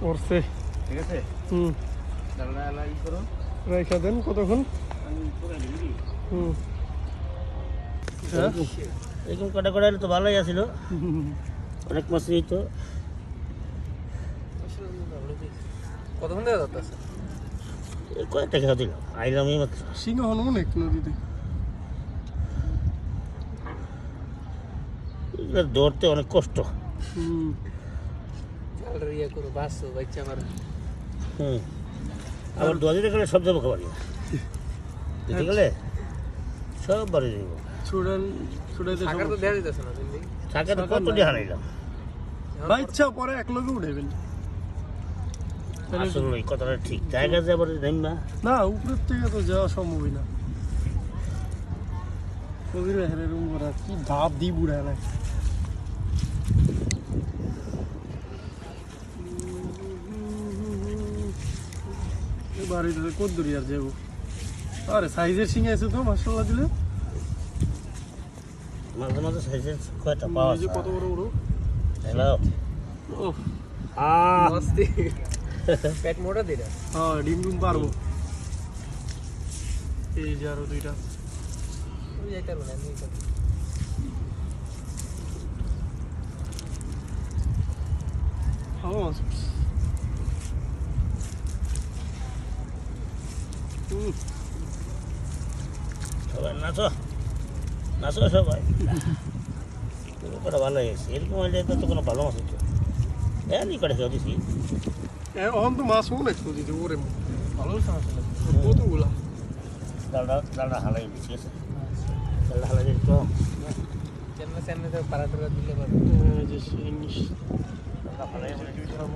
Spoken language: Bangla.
পড়ছে ঠিক আছে? হুম। রেখে দেন কতক্ষণ? হুম। হ্যাঁ? এরকম কাটা কটা তো ভালোই আছিল। অনেক মাছ এই তো। কতক্ষণ দেওয়া যাচ্ছে কয়েকটা খেয়ে দিলাম আইলাম এই মাত্র। সিংহ হন অনেক নদীতে। এগুলো ধরতে অনেক কষ্ট। হুম। ইয়ে করো বাসো বাচ্চা আমার। হুম। দোয়া গেলে সব যাব খাবার। দিতে গেলে সব বাড়ি দিব ছুড়েন ছুড়াইতে টাকা তো দেওয়া দিতেছে না দিল্লি। টাকা তো কত দিয়ে হারাইলাম। বা পরে এক লগে উঠাইবেন। আসলে কথাটা ঠিক। জায়গা যাবার না। না উপরের থেকে তো যাওয়া সম্ভবই না। কবির হেরে রুম করা কি ধাপ দি বুড়ায় না বাড়িতে কত দূরি আর যাব। আরে সাইজের সিঙে আছে তো মাসাল্লাহ দিলে। মাঝে মাঝে সাইজের কয়টা পাওয়া এই যে কত বড় বড়। হ্যালো। ও আহ। মস্তি। পেট মোটা দিরা হ্যাঁ ডিম ডিম পারব। এই যে আরও দুইটা। তুমি যাইতে পারব না আমি যাইতে পারব। ভালো মাছ হুম সবাই নাচো। নাচো সবাই। কটা ভালো হয়েছে। এরকম হলে তো কোনো ভালো মাছ হতো। হ্যাঁ নি খেয়ে দিছি এখন তো মাছ অনেক নদীতে ওরে ভালো কতগুলা? ডালটা ডালটা হালাই আছে? ডালটা হালাই দিই তো। চেন্নাই চেন্নাইতে পাড়া টাড়া দিলে পারব। যে হালাই দিতে পারব